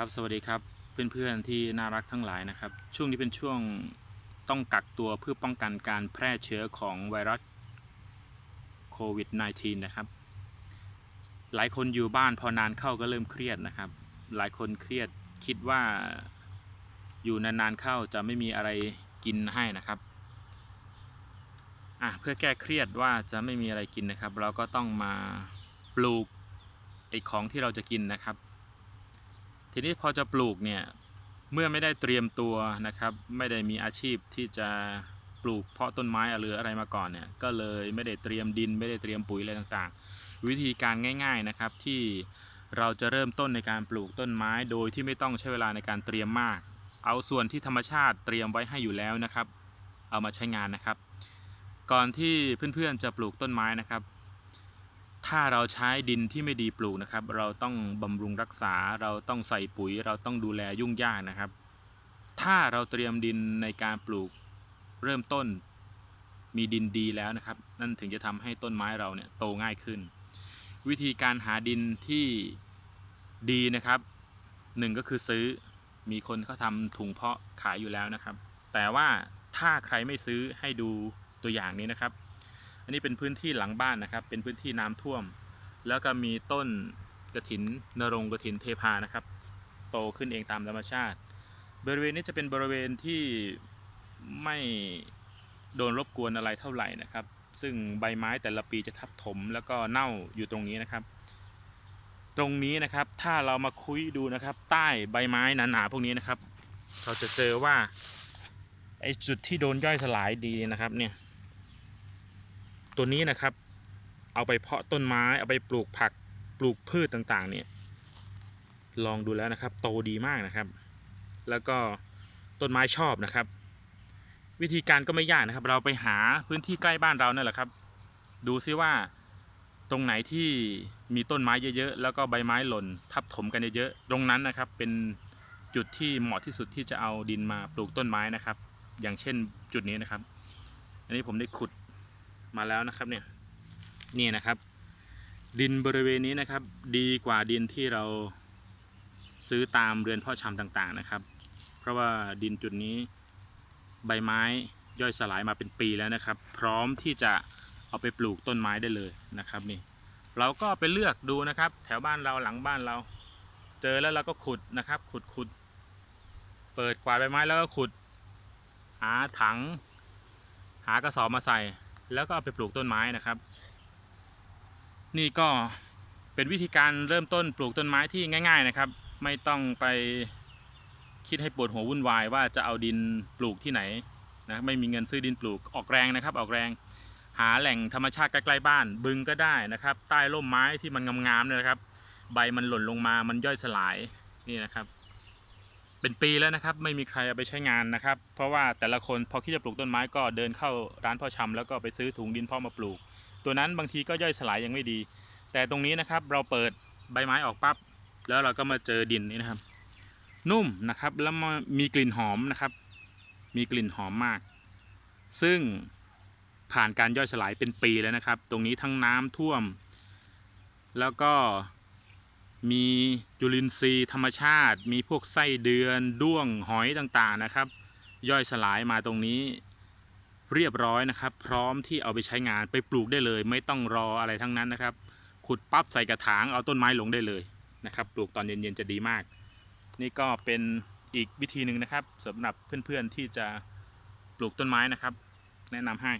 ครับสวัสดีครับเพื่อนๆที่น่ารักทั้งหลายนะครับ ช่วงนี้เป็นช่วงต้องกักตัวเพื่อป้องกันการแพร่เชื้อของไวรัสโควิด -19 นะครับ หลายคนอยู่บ้านพอนานเข้าก็เริ่มเครียดนะครับ หลายคนเครียดคิดว่าอยู่นานๆเข้าจะไม่มีอะไรกินให้นะครับอะเพื่อแก้เครียดว่าจะไม่มีอะไรกินนะครับ เราก็ต้องมาปลูกไอ้ของที่เราจะกินนะครับ ทีนี้พอจะปลูกเนี่ยเมื่อไม่ได้เตรียมตัวนะครับ ไม่ได้มีอาชีพที่จะปลูกเพาะต้นไม้หรืออะไรมาก่อนเนี่ยก็เลยไม่ได้เตรียมดิน ไม่ได้เตรียมปุ๋ยอะไรต่างๆ วิธีการง่ายๆนะครับที่เราจะเริ่มต้นในการปลูกต้นไม้ โดยที่ไม่ต้องใช้เวลาในการเตรียมมาก เอาส่วนที่ธรรมชาติเตรียมไว้ให้อยู่แล้วนะครับ เอามาใช้งานนะครับ ก่อนที่เพื่อนๆจะปลูกต้นไม้นะครับ ถ้าเราใช้ดินที่ไม่ดีปลูกนะครับ เราต้องบำรุงรักษา เราต้องใส่ปุ๋ย เราต้องดูแลยุ่งยากนะครับ ถ้าเราเตรียมดินในการปลูกเริ่มต้นมีดินดีแล้วนะครับ นั่นถึงจะทำให้ต้นไม้เราเนี่ยโตง่ายขึ้น วิธีการหาดินที่ดีนะครับหนึ่งก็คือซื้อมีคนเขาทำถุงเพาะขายอยู่แล้วนะครับ แต่ว่าถ้าใครไม่ซื้อให้ดูตัวอย่างนี้นะครับ อันนี้เป็นพื้นที่หลังบ้านนะครับ เป็นพื้นที่น้ำท่วม แล้วก็มีต้นกระถินนรงกระถินเทพานะครับ โตขึ้นเองตามธรรมชาติ บริเวณนี้จะเป็นบริเวณที่ไม่โดนรบกวนอะไรเท่าไหร่นะครับ ซึ่งใบไม้แต่ละปีจะทับถมแล้วก็เน่าอยู่ตรงนี้นะครับ ตรงนี้นะครับถ้าเรามาคุยดูนะครับ ใต้ใบไม้หนาๆพวกนี้นะครับ เราจะเจอว่าไอ้จุดที่โดนย่อยสลายดีนะครับเนี่ย ตัวนี้นะครับ เอาไปเพาะต้นไม้เอาไปปลูกผักปลูกพืชต่างๆ เนี่ย ลองดูแล้วนะครับ โตดีมากนะครับ แล้วก็ต้นไม้ชอบนะครับ วิธีการก็ไม่ยากนะครับ เราไปหาพื้นที่ใกล้บ้านเรานั่นแหละครับ ดูซิว่าตรงไหนที่มีต้นไม้เยอะๆ แล้วก็ใบไม้หล่นทับถมกันเยอะๆ ตรงนั้นนะครับเป็นจุดที่เหมาะที่สุดที่จะเอาดินมาปลูกต้นไม้นะครับ อย่างเช่นจุดนี้นะครับ อันนี้ผมได้ขุด มาแล้วนะครับเนี่ยนี่นะครับ ดินบริเวณนี้นะครับ ดีกว่าดินที่เราซื้อตามเรือนพาะชำต่างๆนะครับ เพราะว่าดินจุดนี้ใบไม้ย่อยสลายมาเป็นปีแล้วนะครับ พร้อมที่จะเอาไปปลูกต้นไม้ได้เลยนะครับนี่เราก็ไปเลือกดูนะครับ แถวบ้านเราหลังบ้านเรา เจอแล้วเราก็ขุดนะครับ ขุดขุดเปิดกวาดใบไม้แล้วก็ขุด หาถัง หากระสอบมาใส่ แล้วก็เอาไปปลูกต้นไม้นะครับ นี่ก็เป็นวิธีการเริ่มต้นปลูกต้นไม้ที่ง่าย ๆนะครับ ไม่ต้องไปคิดให้ปวดหัววุ่นวายว่าจะเอาดินปลูกที่ไหนนะไม่มีเงินซื้อดินปลูกออกแรงนะครับ ออกแรง หาแหล่งธรรมชาติใกล้ๆบ้าน บึงก็ได้นะครับ ใต้ร่มไม้ที่มันงามๆเนี่ยนะครับ ใบมันหล่นลงมามันย่อยสลายนี่นะครับ เป็นปีแล้วนะครับ ไม่มีใครเอาไปใช้งานนะครับ เพราะว่าแต่ละคนพอคิดจะปลูกต้นไม้ก็เดินเข้าร้านพ่อชำแล้วก็ไปซื้อถุงดินพาะมาปลูก ตัวนั้นบางทีก็ย่อยสลายยังไม่ดี แต่ตรงนี้นะครับเราเปิดใบไม้ออกปั๊บแล้วเราก็มาเจอดินนี่นะครับ นุ่มนะครับแล้วมามีกลิ่นหอมนะครับ มีกลิ่นหอมมาก ซึ่งผ่านการย่อยสลายเป็นปีแล้วนะครับ ตรงนี้ทั้งน้ำท่วม แล้วก็ มีจุลินทรีย์ธรรมชาติ มีพวกไส้เดือนด้วงหอยต่างๆนะครับ ย่อยสลายมาตรงนี้เรียบร้อยนะครับ พร้อมที่เอาไปใช้งานไปปลูกได้เลย ไม่ต้องรออะไรทั้งนั้นนะครับ ขุดปั๊บใส่กระถางเอาต้นไม้ลงได้เลยนะครับ ปลูกตอนเย็นๆจะดีมาก นี่ก็เป็นอีกวิธีหนึ่งนะครับสำหรับเพื่อนๆที่จะปลูกต้นไม้นะครับ แนะนำให้